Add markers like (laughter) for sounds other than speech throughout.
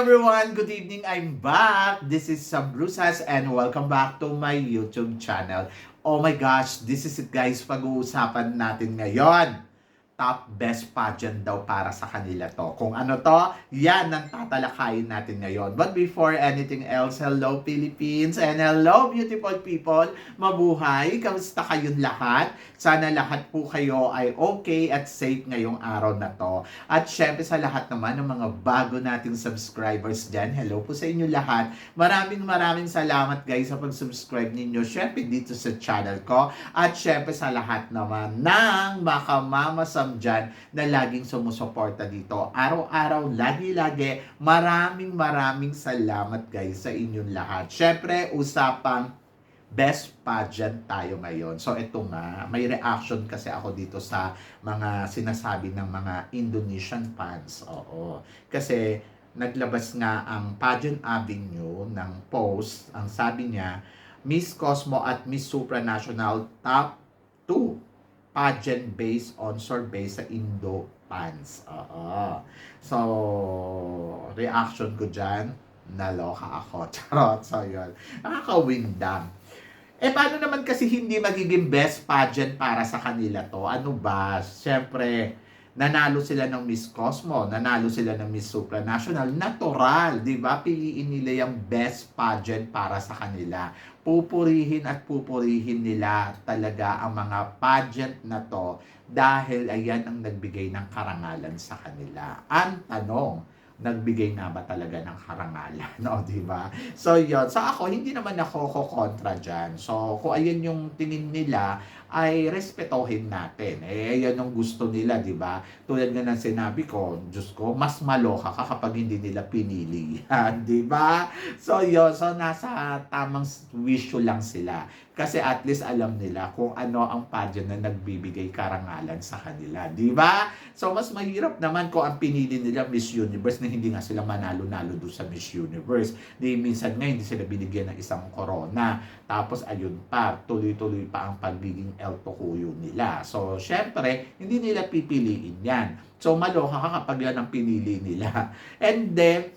Everyone! Good evening! I'm back! This is Sam Brusas and welcome back to my YouTube channel. Oh my gosh, this is it guys, pag-uusapan natin ngayon. Top best pageant daw para sa kanila to. Kung ano to, yan ang tatalakayin natin ngayon. But before anything else, hello Philippines and hello beautiful people. Mabuhay! Kamusta kayong lahat? Sana lahat po kayo ay okay at safe ngayong araw na to. At syempre sa lahat naman ng mga bago nating subscribers dyan, hello po sa inyo lahat. Maraming maraming salamat guys sa pag-subscribe ninyo. Syempre dito sa channel ko. At syempre sa lahat naman ng baka mamasam dyan na laging sumusuporta dito. Araw-araw, lagi-lagi. Maraming maraming salamat guys sa inyong lahat. Syempre, usapang best pageant tayo ngayon. So ito nga, may reaction kasi ako dito sa mga sinasabi ng mga Indonesian fans. Oo. Kasi naglabas nga ang Pageant Avenue ng post. Ang sabi niya, Miss Cosmo at Miss Supranational Top 2 pageant based on survey sa Indo fans. Oo. So, reaction ko dyan, naloka ako. (laughs) Charot. So, yun. Nakaka-windang. Eh, paano naman kasi hindi magiging best pageant para sa kanila to? Ano ba? Siyempre, nanalo sila ng Miss Cosmo, nanalo sila ng Miss Supranational. Natural, di ba? Piliin nila yung best pageant para sa kanila. Pupurihin at pupurihin nila talaga ang mga pageant na to dahil ayan ang nagbigay ng karangalan sa kanila. Ang tanong, nagbigay nga ba talaga ng karangalan, (laughs) no, di ba? So, yun. So, ako, hindi naman ako kontra dyan. So, kung ayan yung tingin nila, ay respetohin natin. Eh, ayan yung gusto nila, di ba? Tulad nga ng sinabi ko, Diyos ko, mas maloka ka kapag hindi nila pinili. Yan, (laughs) di ba? So, yun. So, nasa tamang wisyo lang sila. Kasi at least alam nila kung ano ang pageant na nagbibigay karangalan sa kanila. Di ba? So, mas mahirap naman kung ang pinili nila Miss Universe na hindi nga sila manalo-nalo doon sa Miss Universe. Di minsan nga hindi sila binigyan ng isang corona. Tapos ayun pa, tuloy-tuloy pa ang pagiging El Tocuyo nila. So, syempre, hindi nila pipiliin yan. So, maloka ka kapag yan ang pinili nila. (laughs) And then,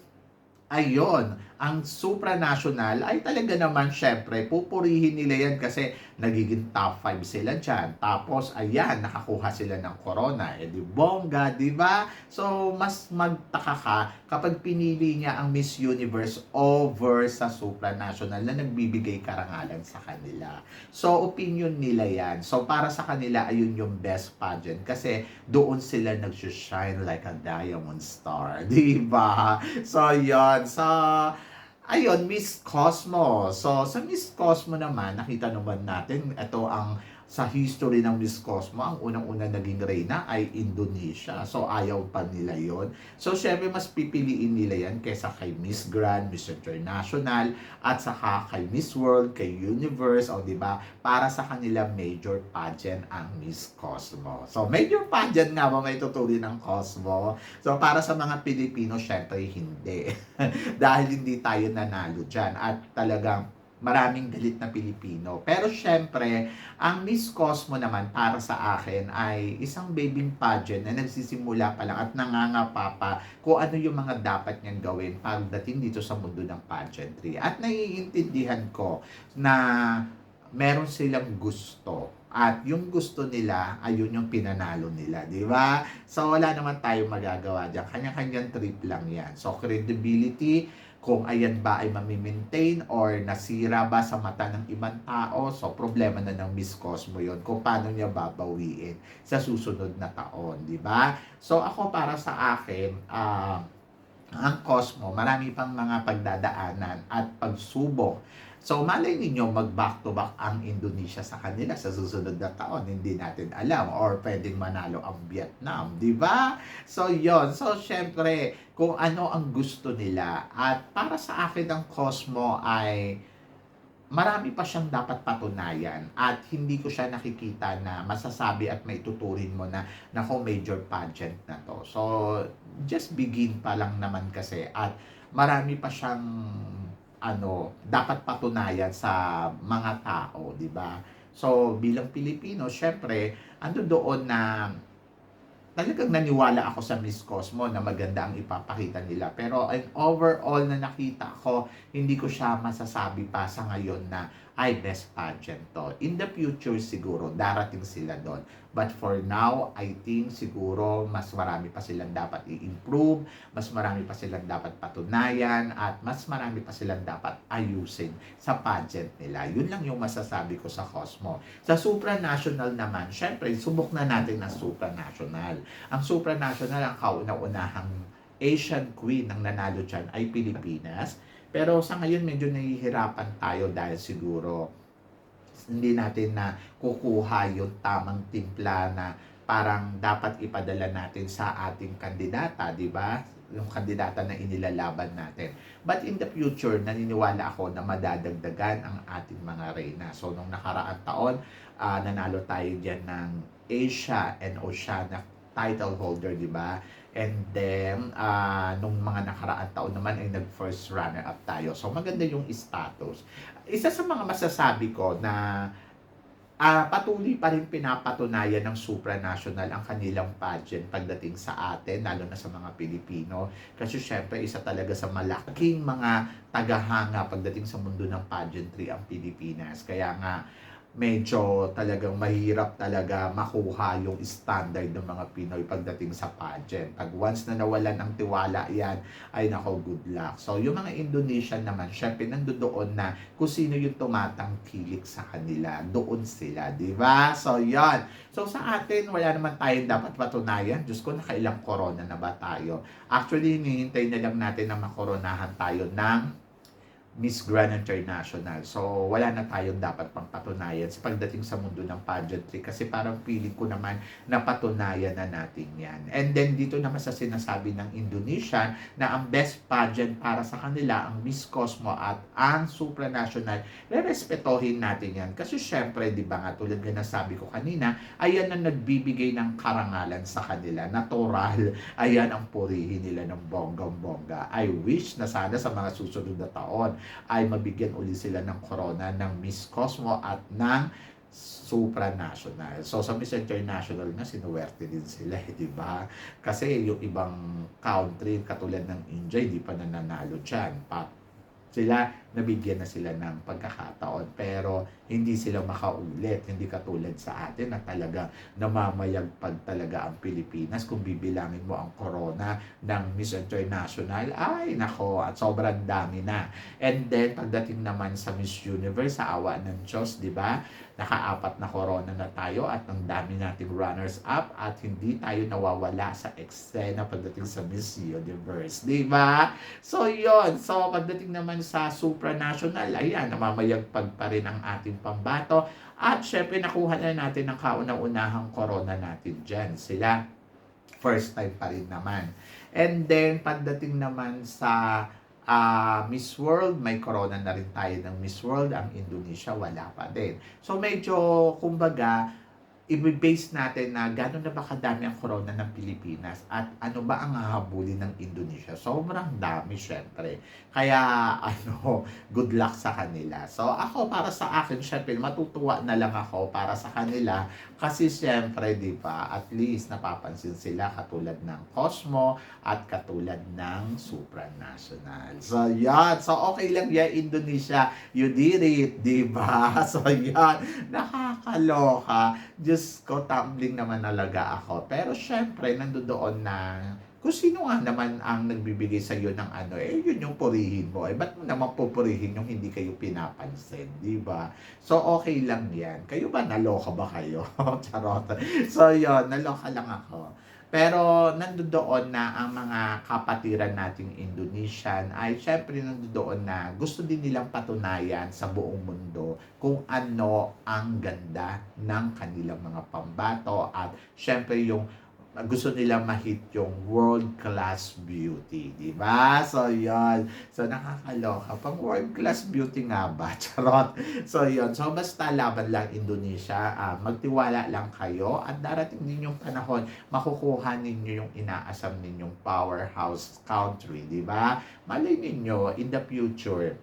ayun, ang supranational ay talaga naman syempre pupurihin nila yan kasi nagiging top 5 sila dyan. Tapos ayan, nakakuha sila ng corona. E di bongga, di ba? So mas magtaka ka kapag pinili niya ang Miss Universe over sa supranational na nagbibigay karangalan sa kanila. So opinion nila yan. So para sa kanila ayun yung best pageant kasi doon sila nag-shine like a diamond star. (laughs) Di ba? So yon So Ayun, Miss Cosmo. So, sa Miss Cosmo naman, nakita naman natin, ito ang sa history ng Miss Cosmo, ang unang-una naging reyna ay Indonesia. So, ayaw pa nila yon So, syempre, mas pipiliin nila yan kaysa kay Miss Grand, Miss International, at saka kay Miss World, kay Universe, o di ba Para sa kanila, major pageant ang Miss Cosmo. So, major pageant nga ba may tuturi ng Cosmo? So, para sa mga Pilipino, syempre, hindi. (laughs) Dahil hindi tayo nanalo dyan. At talagang maraming galit na Pilipino. Pero syempre, ang Miss Cosmo naman para sa akin ay isang baby pageant na nagsisimula pa lang at nangangapa pa kung ano yung mga dapat niyang gawin pagdating dito sa mundo ng pageantry. At naiintindihan ko na meron silang gusto. At yung gusto nila, ayun yung pinanalo nila, di ba? So, wala naman tayong magagawa dyan. Kanya-kanyang trip lang yan. So, credibility, kung ayan ba ay mamimaintain or nasira ba sa mata ng ibang tao. So, problema na ng Miss Cosmo yon kung paano niya babawiin sa susunod na taon, di ba? So, ako para sa akin, uh, ang Cosmo, marami pang mga pagdadaanan at pagsubok So, malay ninyo mag-back to back ang Indonesia sa kanila sa susunod na taon. Hindi natin alam. Or pwedeng manalo ang Vietnam. di ba? So, yon So, syempre, kung ano ang gusto nila. At para sa akin, ang Cosmo ay marami pa siyang dapat patunayan at hindi ko siya nakikita na masasabi at may tuturin mo na nako major pageant na to. So, just begin pa lang naman kasi at marami pa siyang ano, dapat patunayan sa mga tao, di ba? So, bilang Pilipino, syempre, ano doon na talagang naniwala ako sa Miss Cosmo na maganda ang ipapakita nila. Pero an overall na nakita ko, hindi ko siya masasabi pa sa ngayon na ay best pageant to. In the future siguro, darating sila doon. But for now, I think siguro mas marami pa silang dapat i-improve, mas marami pa silang dapat patunayan, at mas marami pa silang dapat ayusin sa pageant nila. Yun lang yung masasabi ko sa Cosmo. Sa supranational naman, syempre, subok na natin ang supranational. Ang supranational, ang kauna-unahang Asian Queen ng nanalo dyan ay Pilipinas. Pero sa ngayon, medyo nahihirapan tayo dahil siguro hindi natin na kukuha yung tamang timpla na parang dapat ipadala natin sa ating kandidata, di ba? Yung kandidata na inilalaban natin. But in the future, naniniwala ako na madadagdagan ang ating mga reyna. So, nung nakaraang taon, ah, nanalo tayo dyan ng Asia and Oceania title holder, di ba? And then, ah, nung mga nakaraang taon naman ay nag-first runner-up tayo. So, maganda yung status. Isa sa mga masasabi ko na ah, patuloy pa rin pinapatunayan ng supranational ang kanilang pageant pagdating sa atin, lalo na sa mga Pilipino. Kasi syempre, isa talaga sa malaking mga tagahanga pagdating sa mundo ng pageantry ang Pilipinas. Kaya nga, medyo talagang mahirap talaga makuha yung standard ng mga Pinoy pagdating sa pageant. Pag once na nawalan ang tiwala yan, ay nako good luck. So yung mga Indonesian naman, syempre nandoon na kung sino yung tumatangkilik sa kanila, doon sila, di ba? So yan. So sa atin, wala naman tayong dapat patunayan. Diyos ko, nakailang corona na ba tayo? Actually, hinihintay na lang natin na makoronahan tayo ng Miss Grand International. So, wala na tayong dapat pang patunayan sa pagdating sa mundo ng pageantry kasi parang feeling ko naman na patunayan na natin yan. And then, dito naman sa sinasabi ng Indonesia na ang best pageant para sa kanila, ang Miss Cosmo at ang supranational, re-respetohin natin yan. Kasi syempre, di ba nga, tulad nga ng sabi ko kanina, ayan ang nagbibigay ng karangalan sa kanila. Natural, ayan ang purihin nila ng bonggang-bongga. I wish na sana sa mga susunod na taon ay mabigyan uli sila ng corona ng Miss Cosmo at ng supranational. So sa Miss International nga sinuwerte din sila, eh, di ba? Kasi yung ibang country katulad ng India hindi pa nananalo diyan. Pa sila nabigyan na sila ng pagkakataon. Pero hindi sila makaulit hindi katulad sa atin na talaga namamayagpag talaga ang Pilipinas. Kung bibilangin mo ang corona ng Miss International ay nako at sobrang dami na. And then pagdating naman sa Miss Universe sa awa ng Diyos di ba nakaapat na corona na tayo at ang dami nating runners up at hindi tayo nawawala sa eksena pagdating sa Miss Universe di ba? So yon so pagdating naman sa supranational ayan namamayagpag pa rin ang ating pambato. At syempre nakuha na natin ang kauna-unahang corona natin dyan. Sila first time pa rin naman. And then pagdating naman sa ah, Miss World, may corona na rin tayo ng Miss World. Ang Indonesia, wala pa din. So, medyo, kumbaga, i-base natin na gano'n na ba kadami ang corona ng Pilipinas at ano ba ang hahabulin ng Indonesia. Sobrang dami, syempre. Kaya, (laughs) ano, good luck sa kanila. So, ako, para sa akin, syempre, matutuwa na lang ako para sa kanila kasi, syempre, di ba, at least napapansin sila katulad ng Cosmo at katulad ng Supranational. So, yan. So, okay lang yan, Indonesia. You did it, di ba? (laughs) So, yan. Nakakaloka. Diyos ko, tumbling naman talaga ako. Pero syempre, nandoon na kung sino nga naman ang nagbibigay sa iyo ng ano, eh, yun yung purihin mo. Eh, ba't mo naman pupurihin yung hindi kayo pinapansin, di ba? So, okay lang yan. Kayo ba, naloka ba kayo? (laughs) Charot. So, yun, naloka lang ako. Pero nandoon na ang mga kapatiran nating Indonesian. Ay syempre nandoon na. Gusto din nilang patunayan sa buong mundo kung ano ang ganda ng kanilang mga pambato. At syempre yung gusto nila ma-hit yung world-class beauty, di ba? So, yon So, nakakaloka. Pang world-class beauty nga ba? (laughs) Charot. So, yon So, basta laban lang Indonesia. ah, magtiwala lang kayo at darating din yung panahon, makukuha ninyo yung inaasam ninyong powerhouse country, di ba? Malay ninyo, in the future,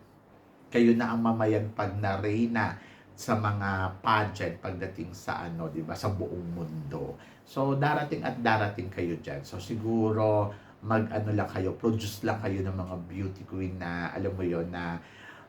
kayo na ang mamayagpag na reyna sa mga pageant pagdating sa ano, 'di ba, sa buong mundo. So darating at darating kayo diyan. So siguro mag-ano lang kayo, produce lang kayo ng mga beauty queen na alam mo 'yon na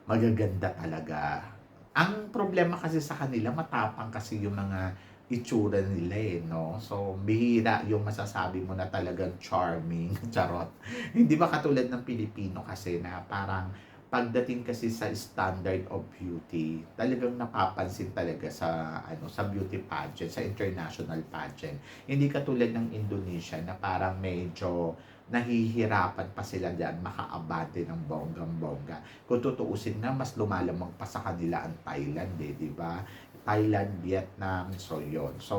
magaganda talaga. Ang problema kasi sa kanila matapang kasi yung mga itsura nila eh, no? So, bihira yung masasabi mo na talagang charming, (laughs) charot. Hindi ba katulad ng Pilipino kasi na parang pagdating kasi sa standard of beauty, talagang napapansin talaga sa ano sa beauty pageant, sa international pageant. Hindi katulad ng Indonesia na parang medyo nahihirapan pa sila diyan makaabante ng bonggang-bongga. Kung tutuusin na mas lumalamang pa sa kanila ang Thailand eh, di ba? Thailand, Vietnam, so yon. So,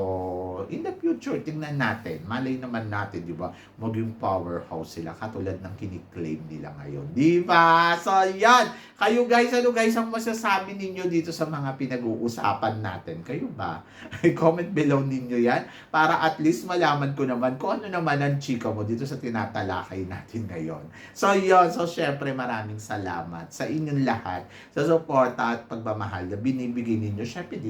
in the future, tingnan natin. Malay naman natin, di ba? Maging powerhouse sila katulad ng kiniklaim nila ngayon. Di ba? So, yan. Kayo guys, ano guys ang masasabi ninyo dito sa mga pinag-uusapan natin? Kayo ba? (laughs) Comment below ninyo yan para at least malaman ko naman kung ano naman ang chika mo dito sa tinatalakay natin ngayon. So, yon. So, syempre, maraming salamat sa inyong lahat sa suporta at pagmamahal na binibigay ninyo syempre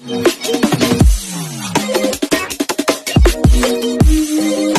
Thank you.